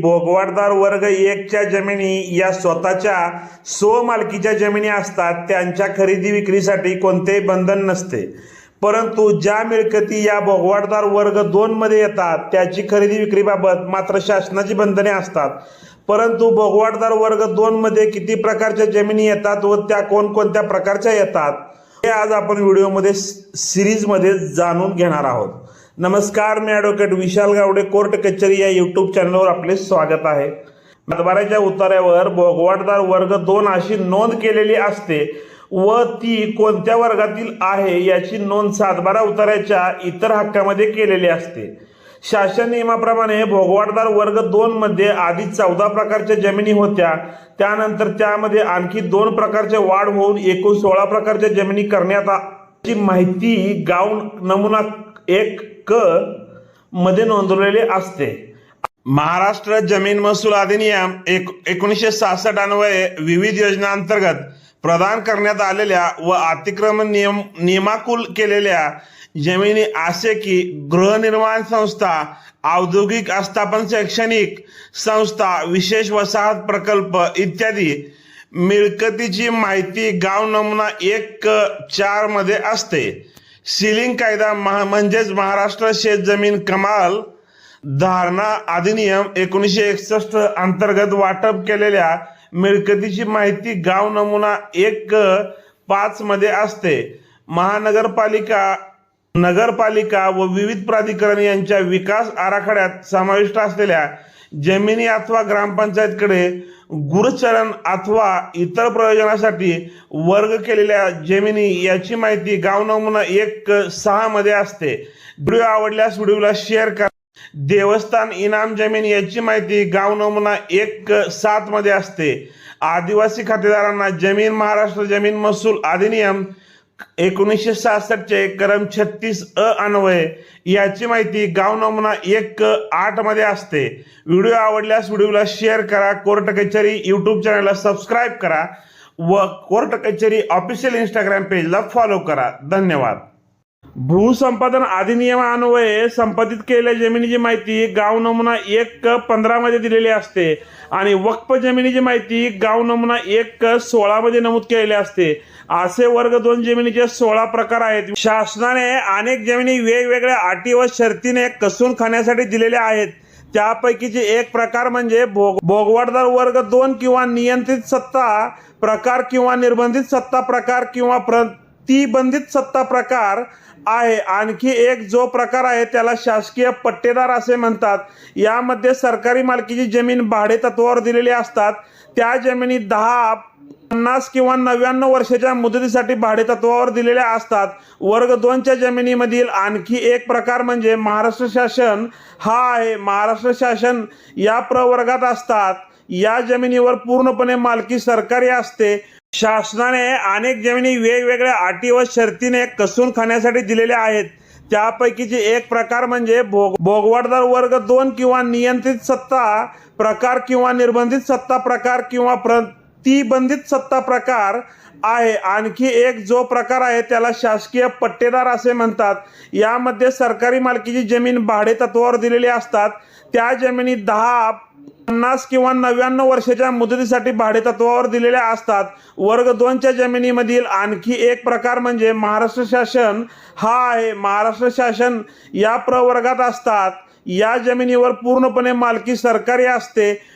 भोगवाटदार वर्ग एकच्या जमिनी या स्वतःच्या स्वमालकीच्या जमिनी असतात त्यांच्या खरेदी विक्रीसाठी कोणतेही बंधन नसते. परंतु ज्या मिळकती या भोगवाटदार वर्ग दोनमध्ये येतात त्याची खरेदी विक्रीबाबत मात्र शासनाची बंधने असतात. परंतु भोगवाटदार वर्ग दोनमध्ये किती प्रकारच्या जमिनी येतात व त्या कोणकोणत्या प्रकारच्या येतात हे आज आपण व्हिडिओमध्ये सिरीजमध्ये जाणून घेणार आहोत. नमस्कार मी ॲडव्होकेट विशाल गावडे कोर्ट कचेरी या यूट्यूब चॅनलवर आपले स्वागत आहे. मतबाराच्या उतार्यावर भोगवाटदार वर्ग दोन अशी नोंद केलेली असते. व ती कोणत्या वर्गातील आहे याची नोंद सातबारा उतार्याच्या इतर हक्कामध्ये केलेली असते. शासन नियमाप्रमाणे भोगवाटदार वर्ग दोन मध्ये आधी चौदा प्रकारच्या जमिनी होत्या. त्यानंतर त्यामध्ये आणखी दोन प्रकारच्या वाढ होऊन एकूण सोळा प्रकारच्या जमिनी करण्यात ची माहिती गाव नमुना एक क मध्ये नोंदवलेली असते. महाराष्ट्र जमीन महसूल अधिनियम एक एकोणीसशे सहासष्ट अन्वये विविध योजनांतर्गत प्रदान करण्यात आलेल्या व अतिक्रमण नियम नियमाकुल केलेल्या जमिनी असे की गृहनिर्माण संस्था औद्योगिक आस्थापन शैक्षणिक संस्था विशेष वसाहत प्रकल्प इत्यादी मिळकतीची माहिती गाव नमुना एक चारमध्ये असते. सिलिंग कायदा महा म्हणजेच महाराष्ट्र शेतजमीन कमाल धारणा अधिनियम एकोणीसशे एकसष्ट अंतर्गत वाटप केलेल्या मिळकतीची माहिती गाव नमुना एक पाच मध्ये असते. महानगरपालिका नगरपालिका व विविध प्राधिकरण यांच्या विकास आराखड्यात समाविष्ट असलेल्या जमिनी अथवा ग्रामपंचायतकडे गुरचरण अथवा इतर प्रयोजनासाठी वर्ग केलेल्या जमिनी याची माहिती गाव नमुना एक सहा मध्ये असते. व्हिडिओ आवडल्यास व्हिडिओला शेअर करा. देवस्थान इनाम जमीन याची माहिती गाव नमुना एक सात मध्ये असते. आदिवासी खातेदारांना जमीन महाराष्ट्र जमीन महसूल अधिनियम एकोणीसशे सहासष्टचे करम छत्तीस अ अन्वय याची माहिती गाव नमुना एक आठमध्ये असते. व्हिडिओ आवडल्यास व्हिडिओला शेअर करा. कोर्ट कचेरी यूट्यूब चॅनलला सबस्क्राईब करा. व कोर्ट कचेरी ऑफिशियल इंस्टाग्राम पेजला फॉलो करा. धन्यवाद. भूसंपादन अधिनियमान्वये संपादित केलेल्या जमिनीची माहिती गाव नमुना एक क पंधरा मध्ये दिलेली असते आणि वक्फ जमिनीची माहिती गाव नमुना एक क सोळा मध्ये नमूद केलेली असते. असे वर्ग दोन जमिनीचे सोळा प्रकार आहेत. शासनाने अनेक जमिनी वेगवेगळ्या अटी व शर्तीने कसून खाण्यासाठी दिलेल्या आहेत. त्यापैकीचे एक प्रकार म्हणजे भोग भोगवाटदार वर्ग दोन किंवा नियंत्रित सत्ता प्रकार किंवा निर्बंधित सत्ता प्रकार किंवा प्रतिबंधित सत्ता प्रकार आहे. आणखी एक जो प्रकार आहे त्याला शासकीय पट्टेदार असे म्हणतात. यामध्ये सरकारी मालकीची जमीन भाडे तत्वावर दिलेली असतात. त्या जमिनी दहा पन्नास किंवा नव्याण्णव वर्षाच्या मुदतीसाठी भाडे तत्वावर दिलेल्या असतात. वर्ग दोनच्या जमिनीमधील आणखी एक प्रकार म्हणजे महाराष्ट्र शासन हा आहे. महाराष्ट्र शासन या प्रवर्गात असतात. या जमिनीवर पूर्णपणे मालकी सरकारी असते. शासनाने अनेक जमिनी वेगवेगळ्या अटी व शर्तीने कसून खाण्यासाठी दिलेल्या आहेत. त्यापैकीचे एक प्रकार म्हणजे भोग भोगवाटदार वर्ग दोन किंवा नियंत्रित सत्ता प्रकार किंवा निर्बंधित सत्ता प्रकार किंवा प्र ती बंधित सत्ता प्रकार आहे. आणखी एक जो प्रकार आहे त्याला शासकीय पट्टेदार असे म्हणतात. यामध्ये सरकारी मालकीची जमीन भाडे तत्वावर दिलेली असतात. त्या जमिनी दहा पन्नास किंवा नव्याण्णव वर्षाच्या मुदतीसाठी भाडे तत्वावर दिलेल्या असतात. वर्ग दोनच्या जमिनीमधील आणखी एक प्रकार म्हणजे महाराष्ट्र शासन हा आहे. महाराष्ट्र शासन या प्रवर्गात असतात. या जमिनीवर पूर्णपणे मालकी सरकारी असते.